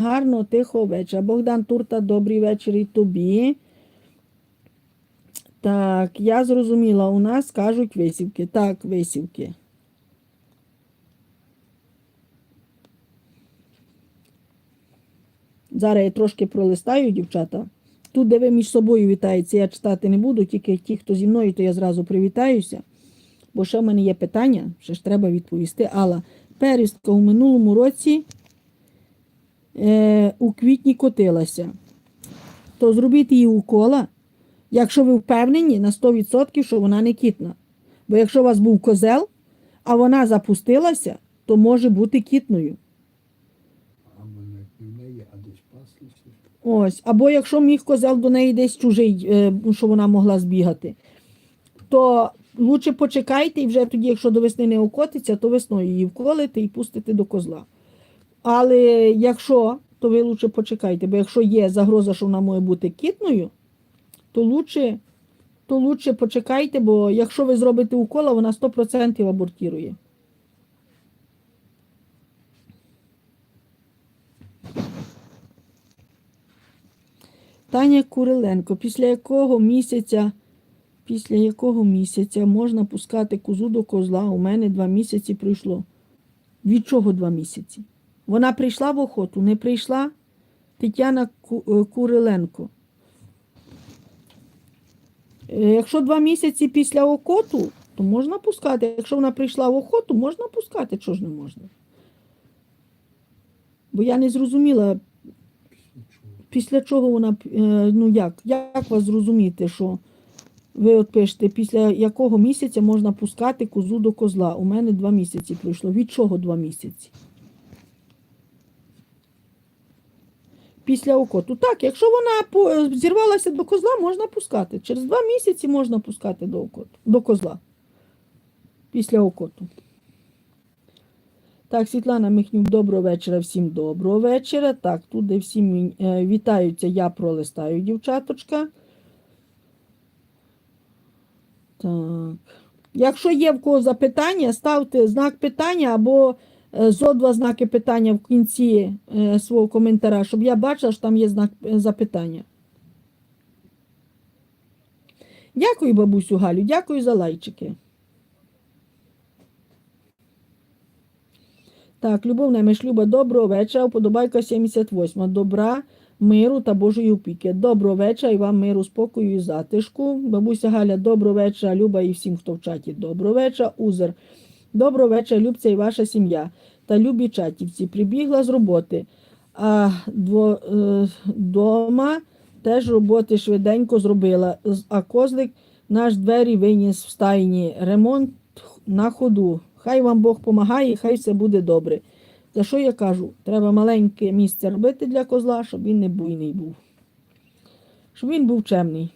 гарного, тихого вечора. Богдан Турта, добрий вечір і тобі. Так, я зрозуміла, у нас кажуть висівки. Так, висівки. Зараз я трошки пролистаю, дівчата. Тут, де ви між собою вітаєтеся, я читати не буду, тільки ті, хто зі мною, то я зразу привітаюся. Бо ще в мене є питання, ще ж треба відповісти. Алла, перістка у минулому році е, у квітні котилася. То зробіть її укола, якщо ви впевнені на 100%, що вона не кітна. Бо якщо у вас був козел, а вона запустилася, то може бути кітною. Ось. Або якщо міг козел до неї десь чужий, е, що вона могла збігати, то лучше почекайте і вже тоді, якщо до весни не окотиться, то весною її вколите і пустите до козла. Але якщо, то ви лучше почекайте, бо якщо є загроза, що вона може бути кітною, то лучше, то лучше почекайте, бо якщо ви зробите укола, вона 100% абортірує. Таня Куриленко, після якого місяця, після якого місяця можна пускати козу до козла? У мене два місяці пройшло. Від чого два місяці? Вона прийшла в охоту, не прийшла Тетяна е, Куриленко. Е, Якщо два місяці після окоту, то можна пускати. Якщо вона прийшла в охоту, можна пускати, чого ж не можна? Бо я не зрозуміла, Після чого? вона, е, ну як, як вас зрозуміти, що ви от пишете, після якого місяця можна пускати козу до козла? У мене два місяці пройшло. Від чого два місяці? Після окоту. Так, якщо вона зірвалася до козла, можна пускати. Через два місяці можна пускати до, окоту, до козла. Після окоту. Так, Світлана Михнюк, доброго вечора, всім доброго вечора. Так, тут де всі е, вітаються, я пролистаю, дівчаточка. Так. Якщо є в кого запитання, ставте знак питання або зо два знаки питання в кінці е, свого коментаря, щоб я бачила, що там є знак е, запитання. Дякую, бабусю Галю, дякую за лайчики. Так, Любов Немеш, Люба, доброго вечора. Уподобайка 78. Добра, миру та Божої опіки. Доброго вечора і вам миру, спокою і затишку. Бабуся Галя, доброго вечора, Люба і всім, хто в чаті. Доброго вечора, Узер. Доброго вечора, Любця і ваша сім'я. Та любі чатівці. Прибігла з роботи. А дво, е, теж роботи швиденько зробила. А козлик наш двері виніс в стайні. Ремонт на ходу. Хай вам Бог помагає, хай все буде добре. За що я кажу? Треба маленьке місце робити для козла, щоб він не буйний був. Щоб він був чемний.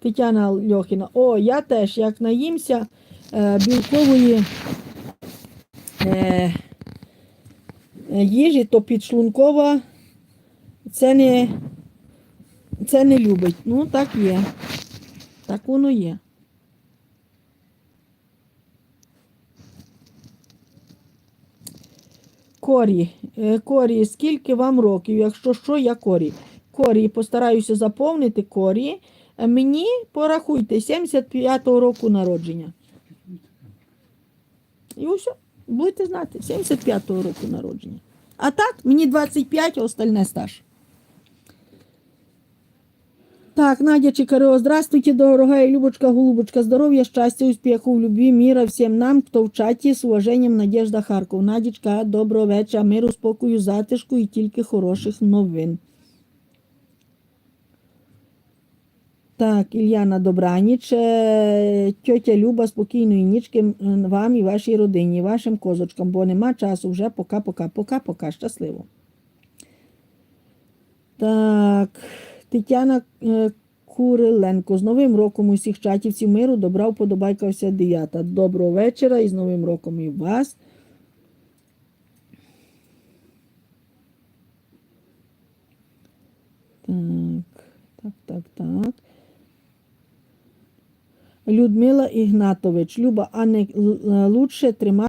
Тетяна Льохіна. О, я теж, як наїмся е, білкової е, е, їжі, то підшлункова це не, це не любить. Ну, так є. Так воно є. Корі, е, Корі, скільки вам років? Якщо що, я Корі. Корі, постараюся заповнити Корі. Мені порахуйте 75-го року народження. І ось, будете знати, 75-го року народження. А так, мені 25, а остальне стаж. Так, Надя Чикарео, здравствуйте, дорогая Любочка, голубочка, здоровья, счастья, успеху, в любви, мира всем нам, кто в чаті, з уваженням, Надежда Харков. Надічка, доброго вечора, миру, спокою, затишку і тільки хороших новин. Так, Ільяна Добраніч, е, тьотя Люба, спокійної нічки вам і вашій родині, вашим козочкам, бо нема часу вже пока-пока, пока-пока, щасливо. Так, Тетяна е, Куриленко. З Новим роком усіх чатівців миру, добра, вподобайка вся дев'ята. Доброго вечора і з Новим роком і вас. Так, так, так, так. Людмила Ігнатович, Люба, а не лучше тримати.